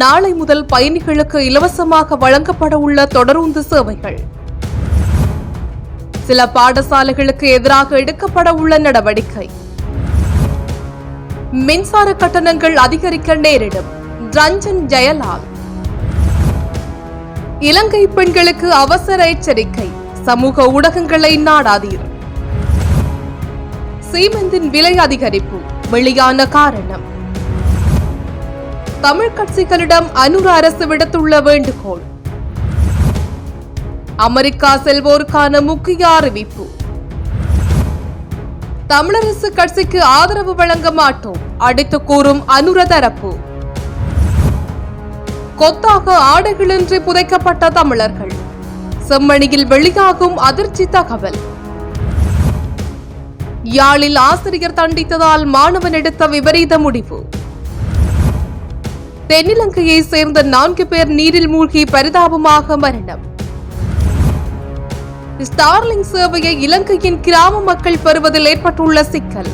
நாளை முதல் பயணிகளுக்கு இலவசமாக வழங்கப்பட உள்ள தொடருந்து சேவைகள். சில பாடசாலைகளுக்கு எதிராக எடுக்கப்பட உள்ள நடவடிக்கை. மின்சார கட்டணங்கள் அதிகரிக்க நேரிடும். ரஞ்சன் ஜெயலால். இலங்கை பெண்களுக்கு அவசர எச்சரிக்கை. சமூக ஊடகங்களை நாடாதீர். சீமெந்தின் விலை அதிகரிப்பு. வெளியான காரணம். தமிழ் கட்சிகளிடம் அனுர அரசு விடுத்துள்ள வேண்டுகோள். அமெரிக்கா செல்வோருக்கான முக்கிய அறிவிப்பு. தமிழரசு கட்சிக்கு ஆதரவு வழங்க மாட்டோம் அடித்து கூறும் அனுர தரப்பு. கொத்தாக ஆடைகளின்றி புதைக்கப்பட்ட தமிழர்கள். செம்மணியில் வெளியாகும் அதிர்ச்சி தகவல். யாழில் ஆசிரியர் தண்டித்ததால் மாணவன் எடுத்த விபரீத முடிவு. தென்னிலங்கையை சேர்ந்த நான்கு பேர் நீரில் மூழ்கி பரிதாபமாக மரணம். ஸ்டார்லிங் சேவையை இலங்கையின் கிராம மக்கள் பெறுவதில் ஏற்பட்டுள்ள சிக்கல்.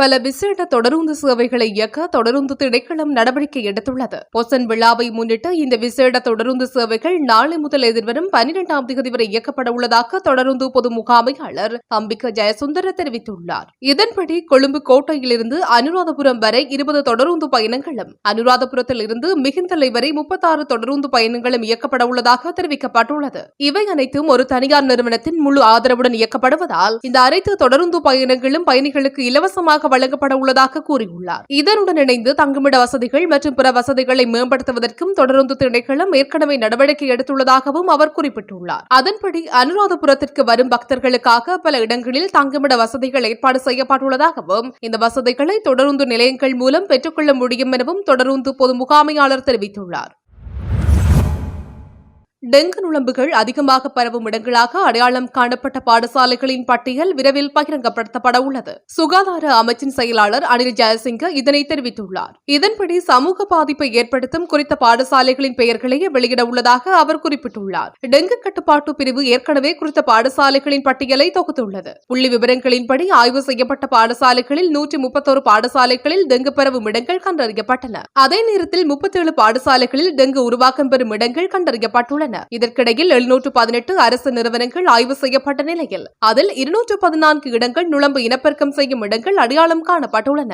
பல விசேட தொடருந்து சேவைகளை இயக்க தொடருந்து திணைக்களம் நடவடிக்கை எடுத்துள்ளது. பொசன் விழாவை முன்னிட்டு இந்த விசேட தொடருந்து சேவைகள் நாளை முதல் எதிர்வரும் பனிரெண்டாம் தேதி வரை இயக்கப்பட உள்ளதாக தொடருந்து பொது முகாமையாளர் அம்பிக ஜெயசுந்தர தெரிவித்துள்ளார். இதன்படி கொழும்பு கோட்டையிலிருந்து அனுராதபுரம் வரை இருபது தொடருந்து பயணங்களும் அனுராதபுரத்தில் இருந்து மிகுந்தலை வரை முப்பத்தாறு தொடருந்து பயணங்களும் இயக்கப்பட உள்ளதாக தெரிவிக்கப்பட்டுள்ளது. இவை அனைத்தும் ஒரு தனியார் நிறுவனத்தின் முழு ஆதரவுடன் இயக்கப்படுவதால் இந்த அனைத்து தொடருந்து பயணங்களும் பயணிகளுக்கு இலவசமாக வழங்கப்பட உள்ளதாக கூறியுள்ளார். இதனுடன் இணைந்து தங்குமிட வசதிகள் மற்றும் பிற வசதிகளை மேம்படுத்துவதற்கும் தொடருந்து திணைக்களம் ஏற்கனவே நடவடிக்கை எடுத்துள்ளதாகவும் அவர் குறிப்பிட்டுள்ளார். அதன்படி அனுராதபுரத்திற்கு வரும் பக்தர்களுக்காக பல இடங்களில் தங்குமிட வசதிகள் ஏற்பாடு செய்யப்பட்டுள்ளதாகவும் இந்த வசதிகளை தொடருந்து நிலையங்கள் மூலம் பெற்றுக்கொள்ள முடியும் எனவும் தொடருந்து பொது முகாமையாளர் தெரிவித்துள்ளார். டெங்கு நுழம்புகள் அதிகமாக பரவும் இடங்களாக அடையாளம் காணப்பட்ட பாடசாலைகளின் பட்டியல் விரைவில் பகிரங்கப்படுத்தப்பட உள்ளது. சுகாதார அமைச்சின் செயலாளர் அனில் ஜெயசிங்க இதனை தெரிவித்துள்ளார். இதன்படி சமூக பாதிப்பை ஏற்படுத்தும் குறித்த பாடசாலைகளின் பெயர்களையே வெளியிட உள்ளதாக அவர் குறிப்பிட்டுள்ளார். டெங்கு கட்டுப்பாட்டு பிரிவு ஏற்கனவே குறித்த பாடசாலைகளின் பட்டியலை தொகுத்துள்ளது. புள்ளி விவரங்களின்படி ஆய்வு செய்யப்பட்ட பாடசாலைகளில் நூற்றி முப்பத்தோரு பாடசாலைகளில் டெங்கு பரவும் இடங்கள் கண்டறியப்பட்டன. அதே நேரத்தில் முப்பத்தேழு பாடசாலைகளில் டெங்கு உருவாக்கம் பெறும் இடங்கள் கண்டறியப்பட்டுள்ளன. இதற்கிடையில் எழுநூற்று பதினெட்டு அரசு நிறுவனங்கள் ஆய்வு செய்யப்பட்ட நிலையில் அதில் இருநூற்று பதினான்கு இடங்கள் நுழம்பு இனப்பெருக்கம் செய்யும் இடங்கள் அடையாளம் காணப்பட்டுள்ளன.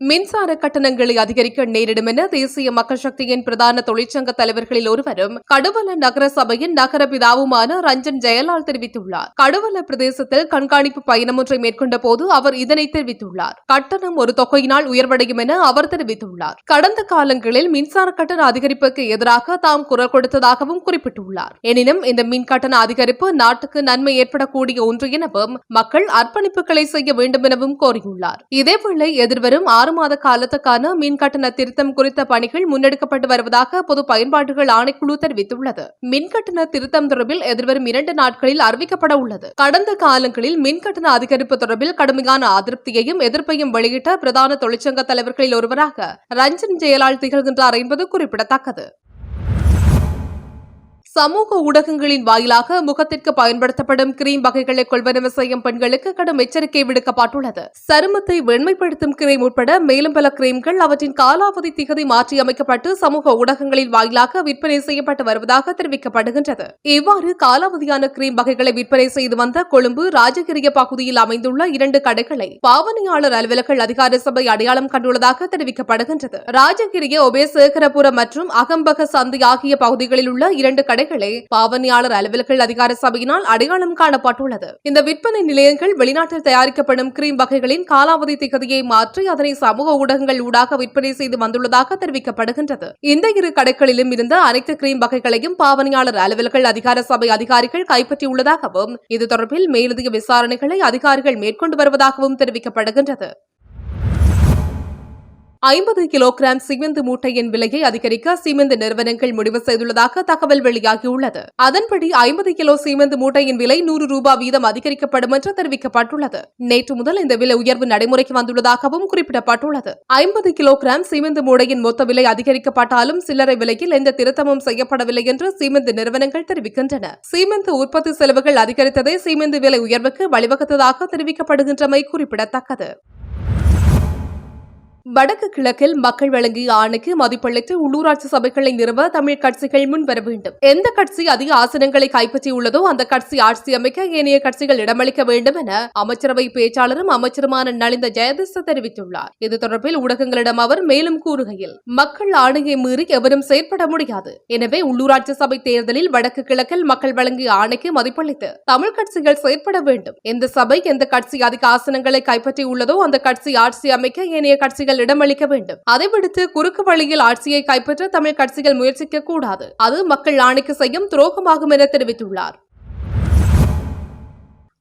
மின்சார கட்டணங்களை அதிகரிக்க நேரிடும் என தேசிய மக்கள் சக்தியின் பிரதான தொழிற்சங்க தலைவர்களில் ஒருவரும் கடுவல நகர சபையின் நகர பிதாவுமான ரஞ்சன் ஜெயலால் தெரிவித்துள்ளார். கடுவல பிரதேசத்தில் கண்காணிப்பு பயணம் ஒன்றை மேற்கொண்ட போது அவர் இதனை தெரிவித்துள்ளார். கட்டணம் ஒரு தொகையினால் உயர்வடையும் என அவர் தெரிவித்துள்ளார். கடந்த காலங்களில் மின்சார கட்டண அதிகரிப்புக்கு எதிராக தாம் குரல் கொடுத்ததாகவும் குறிப்பிட்டுள்ளார். எனினும் இந்த மின் கட்டண அதிகரிப்பு நாட்டுக்கு நன்மை ஏற்படக்கூடிய ஒன்று எனவும் மக்கள் அர்ப்பணிப்புகளை செய்ய வேண்டும் எனவும் கோரியுள்ளார். இதேவேளை எதிர்வரும் ஆறு மாத காலத்துக்கான மின் கட்டண திருத்தம் குறித்த பணிகள் முன்னெடுக்கப்பட்டு வருவதாக பொது பயன்பாடுகள் ஆணைக்குழு தெரிவித்துள்ளது. மின் கட்டண திருத்தம் தொடர்பில் எதிர்வரும் இரண்டு நாட்களில் அறிவிக்கப்பட உள்ளது. கடந்த காலங்களில் மின் கட்டண அதிகரிப்பு தொடர்பில் கடுமையான அதிருப்தியையும் எதிர்ப்பையும் வெளியிட்ட பிரதான தொழிற்சங்க தலைவர்களில் ஒருவராக ரஞ்சன் ஜெயலால் திகழ்கின்றார் என்பது குறிப்பிடத்தக்கது. சமூக ஊடகங்களின் வாயிலாக முகத்திற்கு பயன்படுத்தப்படும் கிரீம் வகைகளை கொள்வனவு செய்யும் பெண்களுக்கு கடும் எச்சரிக்கை விடுக்கப்பட்டுள்ளது. சருமத்தை வெண்மைப்படுத்தும் கிரீம் உட்பட மேலும் பல கிரீம்கள் அவற்றின் காலாவதி திகதி மாற்றியமைக்கப்பட்டு சமூக ஊடகங்களின் வாயிலாக விற்பனை செய்யப்பட்டு வருவதாக தெரிவிக்கப்படுகின்றது. இவ்வாறு காலாவதியான கிரீம் வகைகளை விற்பனை செய்து வந்த கொழும்பு ராஜகிரிய பகுதியில் அமைந்துள்ள இரண்டு கடைகளை பாவனையாளர் அலுவலர்கள் அதிகார சபை அடையாளம் கண்டுள்ளதாக தெரிவிக்கப்படுகின்றது. ராஜகிரிய ஒபேசேகரபுரம் மற்றும் அகம்பக சந்தி ஆகிய பகுதிகளில் உள்ள இரண்டு கடைகளை பாவனையாளர் அலுவலர்கள் அதிகார சபையினால் அடையாளம் காணப்பட்டுள்ளது. இந்த விற்பனை நிலையங்கள் வெளிநாட்டில் தயாரிக்கப்படும் கிரீம் வகைகளின் காலாவதி திகதியை மாற்றி அதனை சமூக ஊடகங்கள் ஊடாக விற்பனை செய்து வந்துள்ளதாக தெரிவிக்கப்படுகின்றது. இந்த இரு கடைகளிலும் இருந்த அனைத்து கிரீம் வகைகளையும் பாவனையாளர் அலுவலர்கள் அதிகார சபை அதிகாரிகள் கைப்பற்றியுள்ளதாகவும் இது தொடர்பில் மேலதிக விசாரணைகளை அதிகாரிகள் மேற்கொண்டு வருவதாகவும் தெரிவிக்கப்படுகின்றது. ஐம்பது கிலோகிராம் சிமெந்து மூட்டையின் விலையை அதிகரிக்க சிமெந்து நிறுவனங்கள் முடிவு செய்துள்ளதாக தகவல் வெளியாகியுள்ளது. அதன்படி ஐம்பது கிலோ சிமெந்து மூட்டையின் விலை நூறு ரூபாய் வீதம் அதிகரிக்கப்படும் என்று தெரிவிக்கப்பட்டுள்ளது. நேற்று முதல் இந்த விலை உயர்வு நடைமுறைக்கு வந்துள்ளதாகவும் குறிப்பிடப்பட்டுள்ளது. ஐம்பது கிலோகிராம் சிமெந்து மூடையின் மொத்த விலை அதிகரிக்கப்பட்டாலும் சில்லறை விலையில் எந்த திருத்தமும் செய்யப்படவில்லை என்று சிமெந்து நிறுவனங்கள் தெரிவிக்கின்றன. சிமெந்து உற்பத்தி செலவுகள் அதிகரித்ததே சிமெந்து விலை உயர்வுக்கு வழிவகுத்ததாக தெரிவிக்கப்படுகின்றமை குறிப்பிடத்தக்கது. வடக்கு கிழக்கில் மக்கள் வழங்கிய ஆணைக்கு மதிப்பளித்து உள்ளூராட்சி சபைகளை நிறுவ தமிழ் கட்சிகள் முன்வர வேண்டும். எந்த கட்சி அதிக ஆசனங்களை கைப்பற்றியுள்ளதோ அந்த கட்சி ஆட்சி அமைக்க ஏனைய கட்சிகள் இடமளிக்க வேண்டும் என அமைச்சரவை பேச்சாளரும் அமைச்சருமான நலிந்த ஜெயதிச தெரிவித்துள்ளார். இது தொடர்பில் ஊடகங்களிடம் அவர் மேலும் கூறுகையில் மக்கள் ஆணையை மீறி எவரும் செயற்பட முடியாது. எனவே உள்ளூராட்சி சபை தேர்தலில் வடக்கு கிழக்கில் மக்கள் வழங்கிய ஆணைக்கு மதிப்பளித்து தமிழ் கட்சிகள் செயற்பட வேண்டும். எந்த சபை எந்த கட்சி அதிக ஆசனங்களை கைப்பற்றியுள்ளதோ அந்த கட்சி ஆட்சி அமைக்க ஏனைய கட்சிகள் இடமளிக்க வேண்டும். அதை விடுத்து குறுக்கு வழியில் ஆட்சியை கைப்பற்ற தமிழ் கட்சிகள் முயற்சிக்க கூடாது. அது மக்கள் ஆணைக்கு செய்யும் துரோகமாகும் என தெரிவித்துள்ளார்.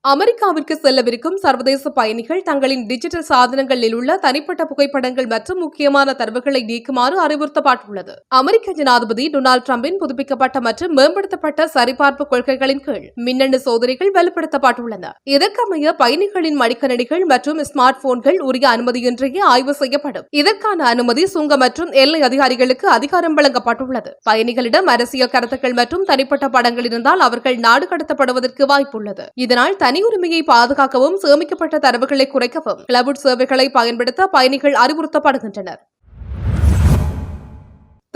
அமெரிக்காவிற்கு செல்லவிருக்கும் சர்வதேச பயணிகள் தங்களின் டிஜிட்டல் சாதனங்களில் உள்ள தனிப்பட்ட புகைப்படங்கள் மற்றும் முக்கியமான தரவுகளை நீக்குமாறு அறிவுறுத்தப்பட்டுள்ளது. அமெரிக்க ஜனாதிபதி டொனால்டு டிரம்பின் புதுப்பிக்கப்பட்ட மற்றும் மேம்படுத்தப்பட்ட சரிபார்ப்பு கொள்கைகளின் கீழ் மின்னணு சோதனைகள் வலுப்படுத்தப்பட்டுள்ளன. இதற்கமைய பயணிகளின் மடிக்கணினிகள் மற்றும் ஸ்மார்ட் போன்கள் உரிய அனுமதியின்றியே ஆய்வு செய்யப்படும். இதற்கான அனுமதி சுங்க மற்றும் எல்லை அதிகாரிகளுக்கு அதிகாரம் வழங்கப்பட்டுள்ளது. பயணிகளிடம் அரசியல் கருத்துக்கள் மற்றும் தனிப்பட்ட படங்கள் இருந்தால் அவர்கள் நாடு கடத்தப்படுவதற்கு வாய்ப்புள்ளது. இதனால் தனியுரிமையை பாதுகாக்கவும் சேமிக்கப்பட்ட தரவுகளை குறைக்கவும் கிளவுட் சேவைகளை பயன்படுத்த பயணிகள் அறிவுறுத்தப்படுகின்றனர்.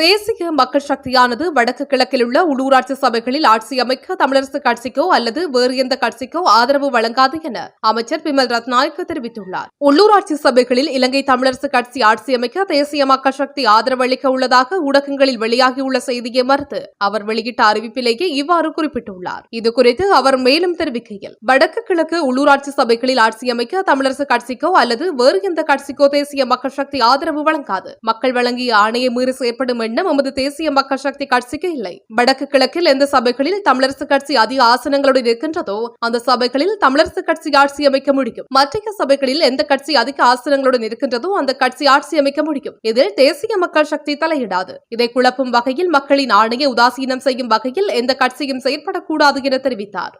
தேசிய மக்கள் சக்தியானது வடக்கு கிழக்கில் உள்ள உள்ளூராட்சி சபைகளில் ஆட்சி அமைக்க தமிழரசு கட்சிக்கோ அல்லது வேறு எந்த கட்சிக்கோ ஆதரவு வழங்காது என அமைச்சர் பிமல் ரத்நாயக்க தெரிவித்துள்ளார். உள்ளூராட்சி சபைகளில் இலங்கை தமிழரசு கட்சி ஆட்சி அமைக்க தேசிய மக்கள் சக்தி ஆதரவு அளிக்க உள்ளதாக ஊடகங்களில் வெளியாகியுள்ள செய்தியை மறுத்து அவர் வெளியிட்ட அறிவிப்பிலேயே இவ்வாறு குறிப்பிட்டுள்ளார். இதுகுறித்து அவர் மேலும் தெரிவிக்கையில் வடக்கு கிழக்கு உள்ளூராட்சி சபைகளில் ஆட்சி அமைக்க தமிழரசு கட்சிக்கோ அல்லது வேறு எந்த கட்சிக்கோ தேசிய மக்கள் சக்தி ஆதரவு வழங்காது. மக்கள் வழங்கிய ஆணையை மீறி செயற்படும் எண்ணம் எமது தேசிய மக்கள் சக்தி கட்சிக்கு இல்லை. வடக்கு கிழக்கில் எந்த சபைகளில் தமிழரசு கட்சி அதிக ஆசனங்களுடன் இருக்கின்றதோ அந்த சபைகளில் தமிழரசு கட்சி ஆட்சி அமைக்க முடியும். மற்ற சபைகளில் எந்த கட்சி அதிக ஆசனங்களுடன் இருக்கின்றதோ அந்த கட்சி ஆட்சி அமைக்க முடியும். இதில் தேசிய மக்கள் சக்தி தலையிடாது. இதை குழப்பும் வகையில் மக்களின் ஆணையை உதாசீனம் செய்யும் வகையில் எந்த கட்சியும் செயற்படக்கூடாது என தெரிவித்தார்.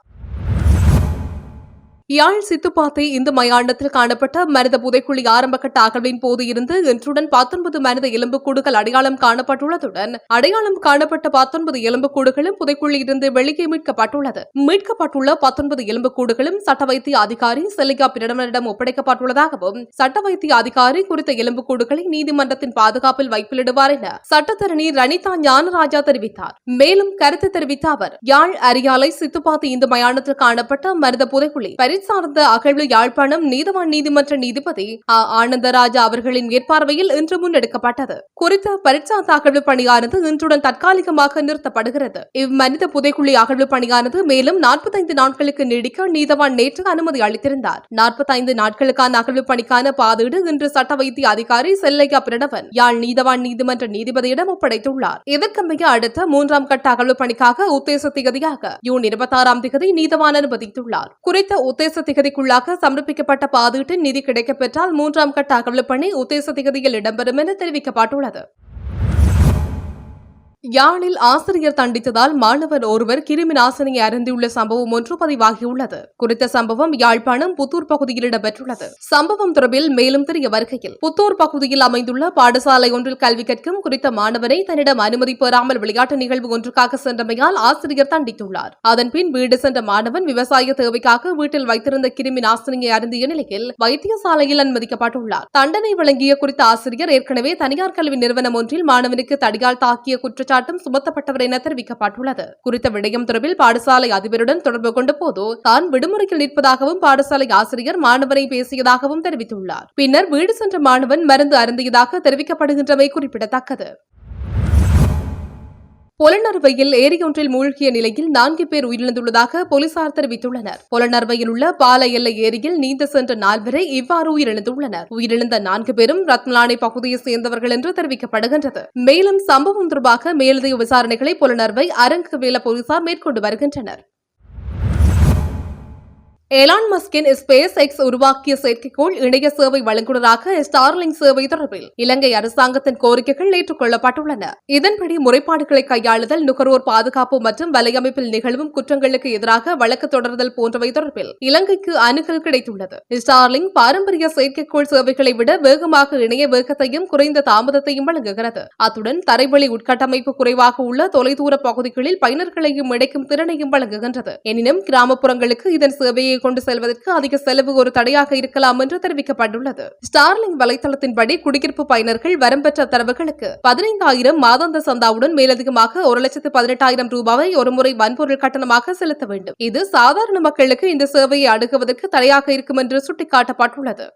யாழ் சித்துப்பாத்தை இந்து மயானத்தில் காணப்பட்ட மனித புதைக்குழி ஆரம்பகட்ட அகழ்வின் போது இருந்து இன்றுடன் பத்தொன்பது மனித எலும்புக்கூடுகள் அடையாளம் காணப்பட்டுள்ளதுடன் அடையாளம் காணப்பட்ட பத்தொன்பது எலும்புக்கூடுகளும் புதைக்குழியிலிருந்து வெளியே மீட்கப்பட்டுள்ளது. மீட்கப்பட்டுள்ள பத்தொன்பது எலும்புக்கூடுகளும் சட்ட வைத்திய அதிகாரி செல்லிகா பிரடமரிடம் ஒப்படைக்கப்பட்டுள்ளதாகவும் சட்ட வைத்திய அதிகாரி குறித்த எலும்புக்கூடுகளை நீதிமன்றத்தின் பாதுகாப்பில் வைப்பிலிடுவார் என சட்டத்தரணி ரணிதா ஞானராஜா தெரிவித்தார். மேலும் கருத்து தெரிவித்த அவர் யாழ் அரியாலை சித்துப்பாத்தி இந்து மயானத்தில் காணப்பட்ட மனித புதைக்குழி சார்ந்த அகழ்வு யாழ்ப்பாணம் நீதவான் நீதிமன்ற நீதிபதி அ. ஆனந்தராஜா அவர்களின் மேற்பார்வையில் இன்று முன்னெடுக்கப்பட்டது. குறித்த பரிட்சார்ந்த அகழ்வு பணியானது இன்றுடன் தற்காலிகமாக நிறுத்தப்படுகிறது. இம்மனித புதைக்குழி அகழ்வு பணியானது மேலும் நாற்பத்தைந்து நாட்களுக்கு நீடிக்க நீதவான் நேற்று அனுமதி அளித்திருந்தார். நாற்பத்தைந்து நாட்களுக்கான அகழ்வு பணிக்கான பாதீடு இன்று சட்ட வைத்திய அதிகாரி செல்லையா பிரணவன் யாழ் நீதவான் நீதிமன்ற நீதிபதியிடம் ஒப்படைத்துள்ளார். இதற்கமைய அடுத்த மூன்றாம் கட்ட அகழ்வு பணிக்காக உத்தேச திகதியாக ஜூன் இருபத்தாறாம் திகதி நீதவான் அனுமதித்துள்ளார். குறித்த உத்தேச திகதிக்குள்ளாக சமர்ப்பிக்கப்பட்ட பாதீட்டு நிதி கிடைக்கப்பெற்றால் மூன்றாம் கட்ட அகவலப்பணி பணி உத்தேச திகதியில் இடம்பெறும் என தெரிவிக்கப்பட்டுள்ளது. யாழில் ஆசிரியர் தண்டித்ததால் மாணவர் ஒருவர் கிருமி நாசினியை அருந்தியுள்ள சம்பவம் ஒன்று பதிவாகியுள்ளது. குறித்த சம்பவம் யாழ்ப்பாணம் புத்தூர் பகுதியில் இடம்பெற்றுள்ளது. சம்பவம் தொடர்பில் மேலும் தெரிய வருகையில் புத்தூர் பகுதியில் அமைந்துள்ள பாடசாலை ஒன்றில் கல்வி கற்கும் குறித்த மாணவனை தன்னிடம் அனுமதி பெறாமல் விளையாட்டு நிகழ்வு ஒன்றுக்காக சென்றமையால் ஆசிரியர் தண்டித்துள்ளார். அதன்பின் வீடு சென்ற மாணவன் விவசாய தேவைக்காக வீட்டில் வைத்திருந்த கிருமி நாசினியை அருந்திய நிலையில் வைத்தியசாலையில் அனுமதிக்கப்பட்டுள்ளார். தண்டனை வழங்கிய குறித்த ஆசிரியர் ஏற்கனவே தனியார் கல்வி நிறுவனம் ஒன்றில் மாணவனுக்கு தடியால் தாக்கிய குற்றச்சாட்டு குற்றச்சாட்டும் சுமத்தப்பட்டவர் என தெரிவிக்கப்பட்டுள்ளது. குறித்த விடயம் தொடர்பில் பாடசாலை அதிபருடன் தொடர்பு கொண்ட போது தான் விடுமுறையில் நிற்பதாகவும் பாடசாலை ஆசிரியர் மாணவனை பேசியதாகவும் தெரிவித்துள்ளார். பின்னர் வீடு சென்ற மாணவன் மருந்து அருந்தியதாக தெரிவிக்கப்படுகின்றமை குறிப்பிடத்தக்கது. பொலனர்வையில் ஏரியொன்றில் மூழ்கிய நிலையில் நான்கு பேர் உயிரிழந்துள்ளதாக போலீசார் தெரிவித்துள்ளனர். பொலனர்வையில் உள்ள பால எல்லை ஏரியில் நீந்த சென்ற நால்வரை இவ்வாறு உயிரிழந்துள்ளனர். உயிரிழந்த நான்கு பேரும் ரத்மலானை பகுதியை சேர்ந்தவர்கள் என்று தெரிவிக்கப்படுகின்றது. மேலும் சம்பவம் தொடர்பாக மேலதிக விசாரணைகளை புலனர்வை அரங்கவேல போலீசார் மேற்கொண்டு வருகின்றனர். எலான் மஸ்கின் ஸ்பேஸ் எக்ஸ் உருவாக்கிய செயற்கைக்கோள் இணைய சேவை வழங்குநராக ஸ்டார்லிங் சேவை தொடர்பில் இலங்கை அரசாங்கத்தின் கோரிக்கைகள் ஏற்றுக்கொள்ளப்பட்டுள்ளன இதன்படி முறைப்பாடுகளை கையாளுதல் நுகர்வோர் பாதுகாப்பு மற்றும் வலையமைப்பில் நிகழ்வும் குற்றங்களுக்கு எதிராக வழக்கு தொடர்தல் போன்றவை தொடர்பில் இலங்கைக்கு அணுகல் கிடைத்துள்ளது. ஸ்டார்லிங் பாரம்பரிய செயற்கைக்கோள் சேவைகளை விட வேகமாக இணைய வேகத்தையும் குறைந்த தாமதத்தையும் வழங்குகிறது. அத்துடன் தரைவழி உட்கட்டமைப்பு குறைவாக உள்ள தொலைதூர பகுதிகளில் பயனர்களையும் இணைக்கும் திறனையும் வழங்குகின்றது. எனினும் கிராமப்புறங்களுக்கு இதன் சேவையை கொண்டு செல்வதற்கு அதிக செலவு ஒரு தடையாக இருக்கலாம் என்று தெரிவிக்கப்பட்டுள்ளது. ஸ்டார்லிங் வலைதளத்தின்படி குடியிருப்பு பயனர்கள் வரம்பெற்ற தரவுகளுக்கு பதினைந்தாயிரம் மாதாந்த சந்தாவுடன் மேலதிகமாக ஒரு லட்சத்து பதினெட்டாயிரம் ரூபாவை ஒருமுறை வன்பொருள் கட்டணமாக செலுத்த வேண்டும். இது சாதாரண மக்களுக்கு இந்த சேவையை அணுகுவதற்கு தடையாக இருக்கும் என்று சுட்டிக்காட்டப்பட்டுள்ளது.